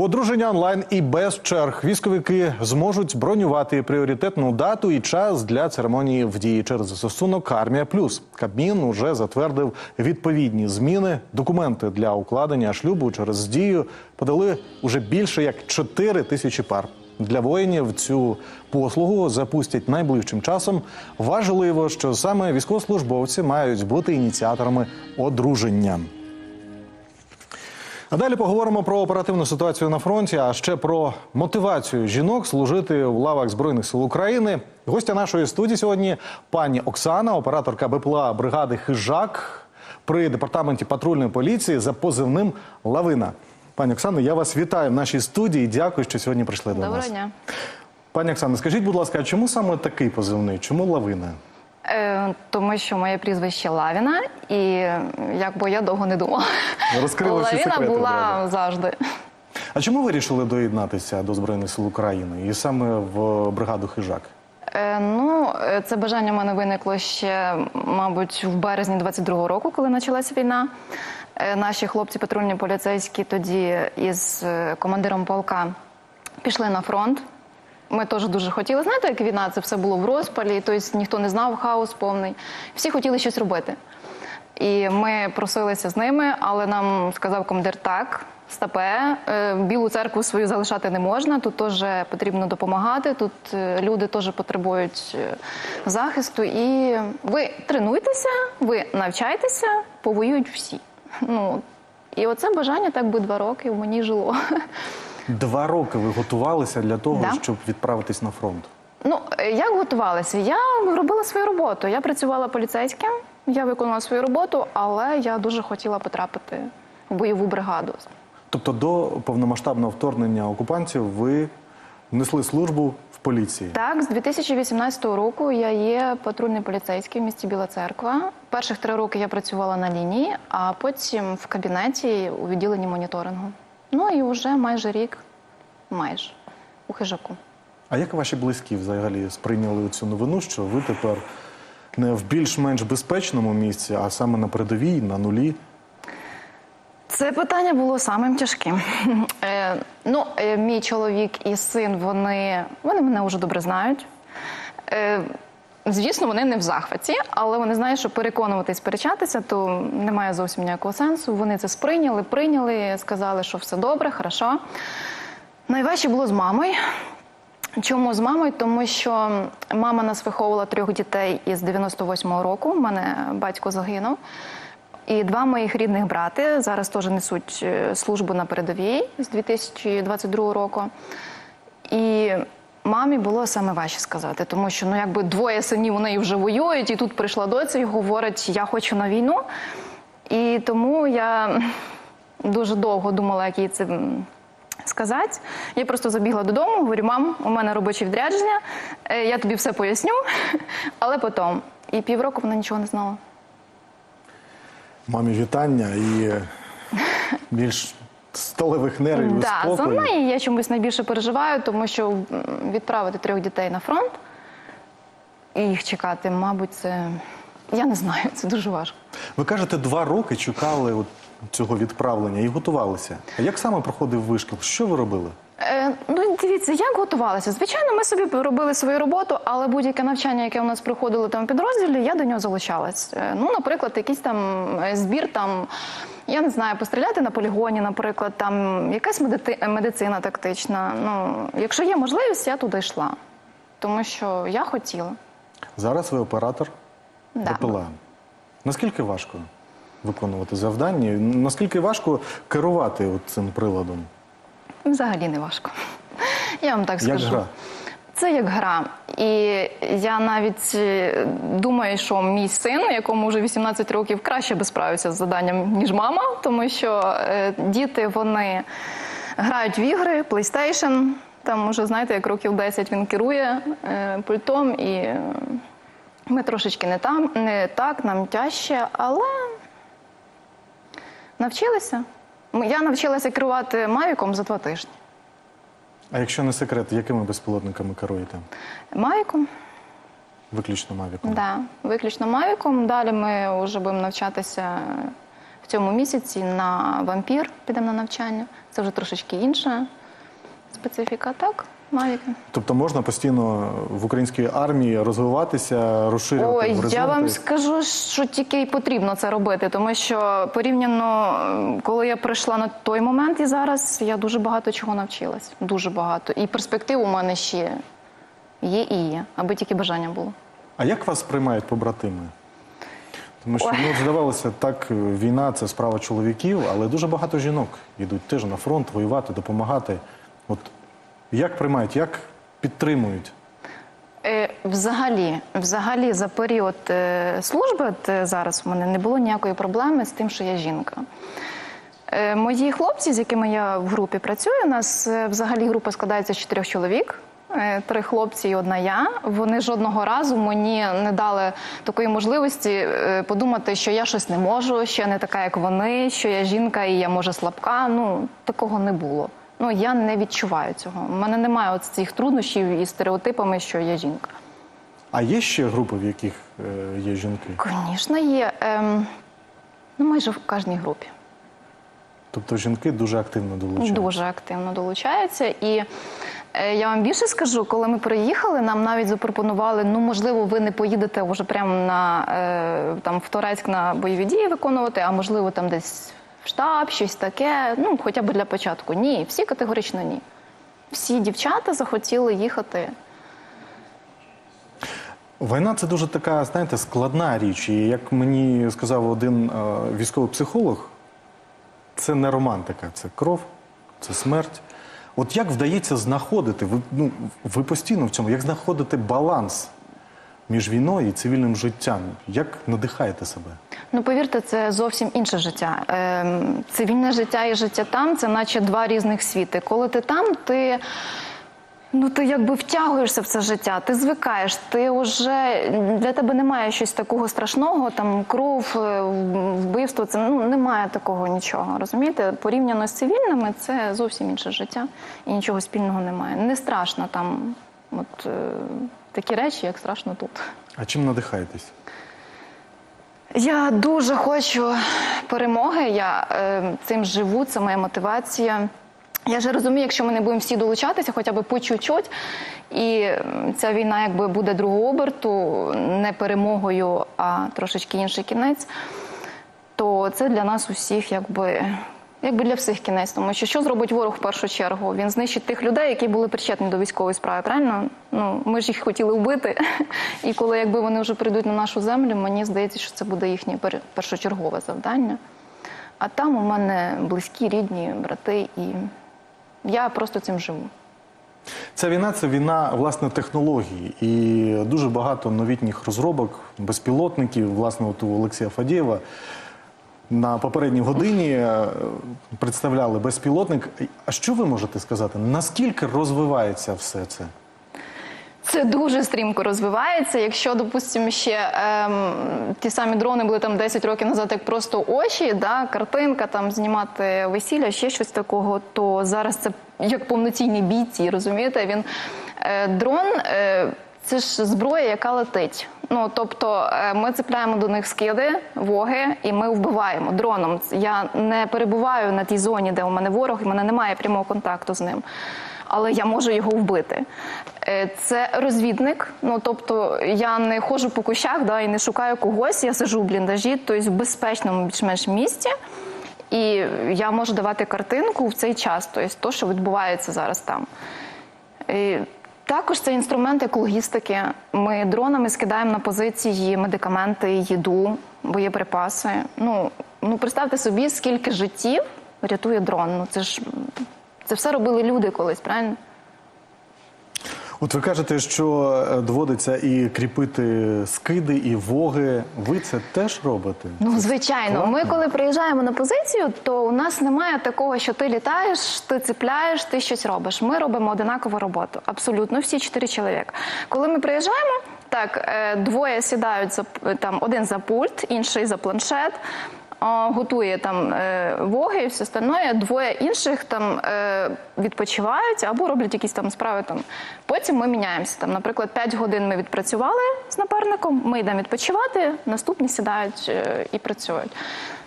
Одруження онлайн і без черг. Військовики зможуть бронювати пріоритетну дату і час для церемонії в дії через застосунок Армія Плюс. Кабмін уже затвердив відповідні зміни. Документи для укладення шлюбу через дію подали уже більше як 4 тисячі пар. Для воїнів цю послугу запустять найближчим часом. Важливо, що саме військовослужбовці мають бути ініціаторами одруження. А далі поговоримо про оперативну ситуацію на фронті, а ще про мотивацію жінок служити в лавах Збройних сил України. Гостя нашої студії сьогодні пані Оксана, операторка БПЛА бригади Хижак при департаменті патрульної поліції за позивним Лавина. Пані Оксано, я вас вітаю в нашій студії. Дякую, що сьогодні прийшли до Доброго нас. дня. Пані Оксано, скажіть, будь ласка, а чому саме такий позивний? Чому Лавина? Е, тому що моє прізвище Лавіна, і якби я довго не думала. Розкрили всі секрети була одразу. завжди. А чому ви вирішили доєднатися до Збройних сил України і саме в бригаду Хижак? Е, ну, е, це бажання в мене виникло ще, мабуть, в березні 22-го року, коли почалася війна. Е, наші хлопці патрульні поліцейські тоді із командиром полка пішли на фронт. Ми теж дуже хотіли. Знаєте, як війна, це все було в розпалі, тобто ніхто не знав, хаос повний. Всі хотіли щось робити. І ми просилися з ними, але нам сказав командир так. Стапе, е, білу церкву свою залишати не можна. Тут теж потрібно допомагати. Тут е, люди теж потребують е, захисту. І ви тренуйтеся, ви навчайтеся, повоюють всі. Ну і оце бажання так би два роки в мені жило. Два роки ви готувалися для того, Да. щоб відправитись на фронт. Ну, як готувалася? Я робила свою роботу. Я працювала поліцейським, я виконала свою роботу, але я дуже хотіла потрапити в бойову бригаду. Тобто до повномасштабного вторгнення окупантів ви несли службу в поліції. Так, з 2018 року я є патрульний поліцейський в місті Біла Церква. Перших три роки я працювала на лінії, а потім в кабінеті у відділенні моніторингу. Ну і вже майже рік, майже у хижаку. А як ваші близькі взагалі сприйняли цю новину, що ви тепер не в більш-менш безпечному місці, а саме на передовій, на нулі? Це питання було самим тяжким. Е, ну, е, мій чоловік і син, вони, вони мене вже добре знають. Е, звісно, вони не в захваті, але вони знають, що переконуватись, сперечатися, то немає зовсім ніякого сенсу. Вони це сприйняли, прийняли, сказали, що все добре, хорошо. Найважче було з мамою. Чому з мамою? Тому що мама нас виховувала трьох дітей із 98-го року. У мене батько загинув. І два моїх рідних брати зараз теж несуть е, службу на передовій з 2022 року. І мамі було саме важче сказати, тому що ну якби двоє синів у неї вже воюють, і тут прийшла доця і говорить: Я хочу на війну. І тому я дуже довго думала, як їй це сказати. Я просто забігла додому, говорю, мам, у мене робоче відрядження, е, я тобі все поясню, але потім. І півроку вона нічого не знала. Мамі вітання і більш сталевих нервів Да, за неї я чомусь найбільше переживаю, тому що відправити трьох дітей на фронт і їх чекати, мабуть, це я не знаю, це дуже важко. Ви кажете, два роки чекали от цього відправлення і готувалися. А як саме проходив вишкіл? Що ви робили? Е, ну, дивіться, як готувалися. Звичайно, ми собі робили свою роботу, але будь-яке навчання, яке у нас проходило там в підрозділі, я до нього залучалась. Е, ну, наприклад, якийсь там е, збір, там, я не знаю, постріляти на полігоні, наприклад, там якась медити- медицина тактична. Ну, якщо є можливість, я туди йшла. Тому що я хотіла. Зараз ви оператор Да. БПЛА. Наскільки важко виконувати завдання? Наскільки важко керувати от цим приладом? Взагалі не важко. Я вам так скажу. Як гра? Це як гра. І я навіть е, думаю, що мій син, якому вже 18 років, краще би справився з заданням, ніж мама, тому що е, діти вони грають в ігри, PlayStation. Там уже знаєте, як років 10 він керує е, пультом, і ми трошечки не там, не так, нам тяжче, але навчилися. Ми- Я навчилася керувати Мавіком за два тижні. А якщо не секрет, якими безпілотниками керуєте? Мавіком? Виключно Мавіком? Да, виключно Мавіком. Далі ми вже будемо навчатися в цьому місяці на вампір підемо на навчання. Це вже трошечки інша специфіка. Так, Мавіки. Тобто можна постійно в українській армії розвиватися, розширювати Ой, горизонти? я вам скажу, що тільки й потрібно це робити, тому що порівняно, коли я прийшла на той момент і зараз, я дуже багато чого навчилась. Дуже багато. І перспектив у мене ще є і є, аби тільки бажання було. А як вас приймають побратими? Тому що ну, здавалося, так війна це справа чоловіків, але дуже багато жінок йдуть теж на фронт воювати, допомагати. От як приймають, як підтримують? Е, Взагалі, взагалі, за період е, служби, е, зараз в мене не було ніякої проблеми з тим, що я жінка. Мої хлопці, з якими я в групі працюю, у нас взагалі група складається з чотирьох чоловік. Три хлопці і одна я. Вони жодного разу мені не дали такої можливості подумати, що я щось не можу, що я не така, як вони, що я жінка і я може слабка. Ну такого не було. Ну я не відчуваю цього. У мене немає от цих труднощів і стереотипами, що я жінка. А є ще групи, в яких е, є жінки? Звісно, є. Ем, ну, майже в кожній групі. Тобто жінки дуже активно долучаються? Дуже активно долучаються. І е, я вам більше скажу, коли ми приїхали, нам навіть запропонували, ну можливо, ви не поїдете вже прямо на е, там в Торецьк на бойові дії виконувати, а можливо, там десь штаб, щось таке. Ну, хоча б для початку. Ні, всі категорично ні. Всі дівчата захотіли їхати. Війна це дуже така, знаєте, складна річ. І як мені сказав один е, військовий психолог, це не романтика, це кров, це смерть. От як вдається знаходити, ви, ну, ви постійно в цьому, як знаходити баланс між війною і цивільним життям? Як надихаєте себе? Ну, повірте, це зовсім інше життя. Ем, цивільне життя і життя там це наче два різних світи. Коли ти там, ти. Ну, ти якби втягуєшся в це життя, ти звикаєш, ти вже для тебе немає щось такого страшного, там кров, е, вбивство. Це ну немає такого нічого. Розумієте? Порівняно з цивільними, це зовсім інше життя і нічого спільного немає. Не страшно там, от е, такі речі, як страшно тут. А чим надихаєтесь? Я дуже хочу перемоги. Я е, цим живу, це моя мотивація. Я вже розумію, якщо ми не будемо всі долучатися, хоча б по чуть-чуть, і ця війна якби буде другого оберту, не перемогою, а трошечки інший кінець, то це для нас усіх якби. Якби для всіх кінець, тому що що зробить ворог в першу чергу? Він знищить тих людей, які були причетні до військової справи. Правильно? Ну ми ж їх хотіли вбити. І коли якби вони вже прийдуть на нашу землю, мені здається, що це буде їхнє першочергове завдання. А там у мене близькі, рідні, брати, і я просто цим живу. Ця війна це війна власне технології, і дуже багато новітніх розробок, безпілотників. Власне, от у Олексія Фадієва на попередній годині е, представляли безпілотник. А що ви можете сказати? Наскільки розвивається все це? Це дуже стрімко розвивається. Якщо, допустимо, ще ем, ті самі дрони були там 10 років назад, як просто очі, да, картинка, там знімати весілля, ще щось такого, то зараз це як повноцінні бійці, розумієте? Він е, дрон. Е, це ж зброя, яка летить. Ну тобто е, ми цепляємо до них скиди, воги, і ми вбиваємо дроном. Я не перебуваю на тій зоні, де у мене ворог, і в мене немає прямого контакту з ним. Але я можу його вбити. Е, Це розвідник. Ну тобто я не ходжу по кущах, да, і не шукаю когось. Я сижу в бліндажі, тобто в безпечному більш-менш місці. І я можу давати картинку в цей час, тобто то, що відбувається зараз там. Також це інструмент як логістики. Ми дронами скидаємо на позиції медикаменти, їду, боєприпаси. Ну, ну представте собі, скільки життів рятує дрон. Ну це ж це все робили люди колись, правильно? От ви кажете, що е, доводиться і кріпити скиди, і воги. Ви це теж робите? Ну, звичайно, ми коли приїжджаємо на позицію, то у нас немає такого, що ти літаєш, ти цепляєш, ти щось робиш. Ми робимо одинакову роботу. Абсолютно всі чотири чоловіка. Коли ми приїжджаємо, так е, двоє сідають за там один за пульт, інший за планшет. Готує там е, воги і все остальне. Двоє інших там е, відпочивають або роблять якісь там справи. Там потім ми міняємося. Там, наприклад, 5 годин ми відпрацювали з напарником. Ми йдемо відпочивати. Наступні сідають е, і працюють.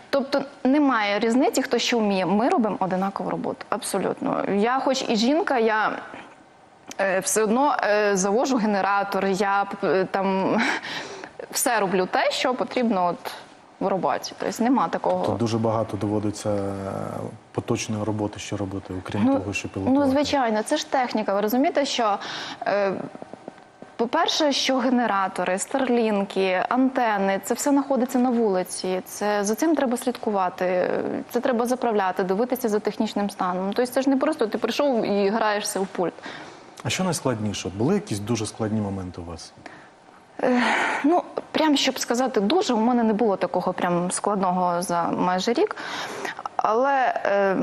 Тобто немає різниці, хто що вміє. Ми робимо одинакову роботу. Абсолютно. Я, хоч і жінка, я. Все одно завожу генератор, я там все роблю те, що потрібно от в роботі. Тобто нема такого. Тут дуже багато доводиться поточної роботи, що робити, окрім того, що пілотувати. Ну, звичайно, це ж техніка. Ви розумієте, що. Е, по-перше, що генератори, старлінки, антени це все знаходиться на вулиці. Це за цим треба слідкувати, це треба заправляти, дивитися за технічним станом. Тобто це ж не просто ти прийшов і граєшся в пульт. А що найскладніше? Були якісь дуже складні моменти у вас? Ну, прям щоб сказати дуже, у мене не було такого прям складного за майже рік. Але е,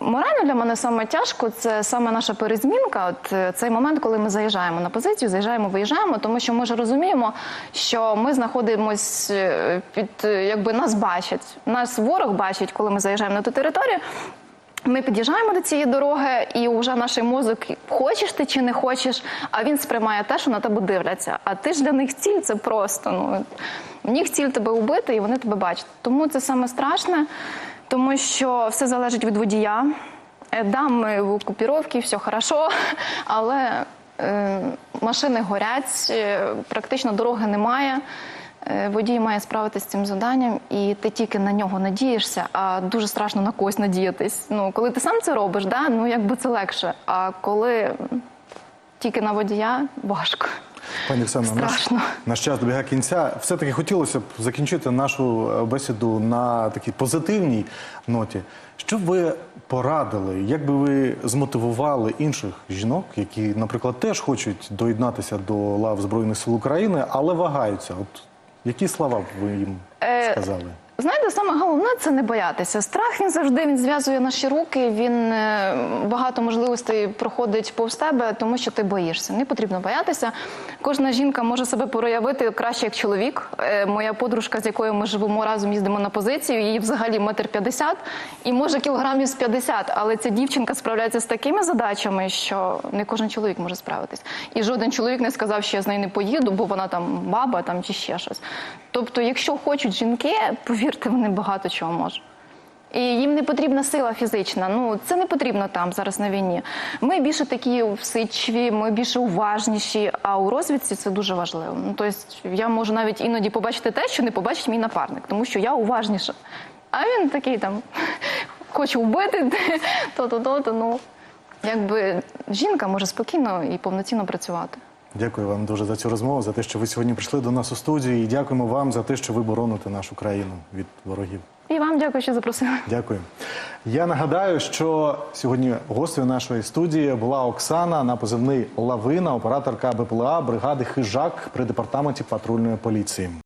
морально для мене саме тяжко це саме наша перезмінка. От е, цей момент, коли ми заїжджаємо на позицію, заїжджаємо, виїжджаємо, тому що ми ж розуміємо, що ми знаходимося під е, якби нас бачать. Нас ворог бачить, коли ми заїжджаємо на ту територію. Ми під'їжджаємо до цієї дороги, і вже наш мозок, хочеш ти чи не хочеш, а він сприймає те, що на тебе дивляться. А ти ж для них ціль це просто. Ну в них ціль тебе убити, і вони тебе бачать. Тому це саме страшне, тому що все залежить від водія. Е, Да, ми в окупіровці, все хорошо, але е, машини горять, е, практично дороги немає. Е, Водій має справитися з цим завданням, і ти тільки на нього надієшся, а дуже страшно на когось надіятись. Ну, коли ти сам це робиш, да, ну якби це легше. А коли тільки на водія важко. Пані Оксано, наш, наш час добігає кінця. Все-таки хотілося б закінчити нашу е, бесіду на такій позитивній ноті. Що б ви порадили, як би ви змотивували інших жінок, які, наприклад, теж хочуть доєднатися до лав Збройних сил України, але вагаються? От які слова ви їм Е, сказали? Знаєте, саме головне це не боятися. Страх він завжди він зв'язує наші руки. Він е, багато можливостей проходить повз тебе, тому що ти боїшся. Не потрібно боятися. Кожна жінка може себе проявити краще як чоловік. Е, Моя подружка, з якою ми живемо разом, їздимо на позицію. Їй взагалі метр п'ятдесят і може кілограмів з 50. Але ця дівчинка справляється з такими задачами, що не кожен чоловік може справитись. І жоден чоловік не сказав, що я з нею не поїду, бо вона там баба там чи ще щось. Тобто, якщо хочуть жінки, повірте, вони багато чого можуть. І їм не потрібна сила фізична. Ну це не потрібно там зараз на війні. Ми більше такі всичві, ми більше уважніші. А у розвідці це дуже важливо. Ну тобто я можу навіть іноді побачити те, що не побачить мій напарник, тому що я уважніша. А він такий там хоче вбити то-то, то-то. Ну якби жінка може спокійно і повноцінно працювати. Дякую вам дуже за цю розмову, за те, що ви сьогодні прийшли до нас у студію, і дякуємо вам за те, що ви бороните нашу країну від ворогів. І вам дякую, що запросили. Дякую. Я нагадаю, що сьогодні гостею нашої студії була Оксана на позивний Лавина, операторка БПЛА бригади Хижак при департаменті патрульної поліції.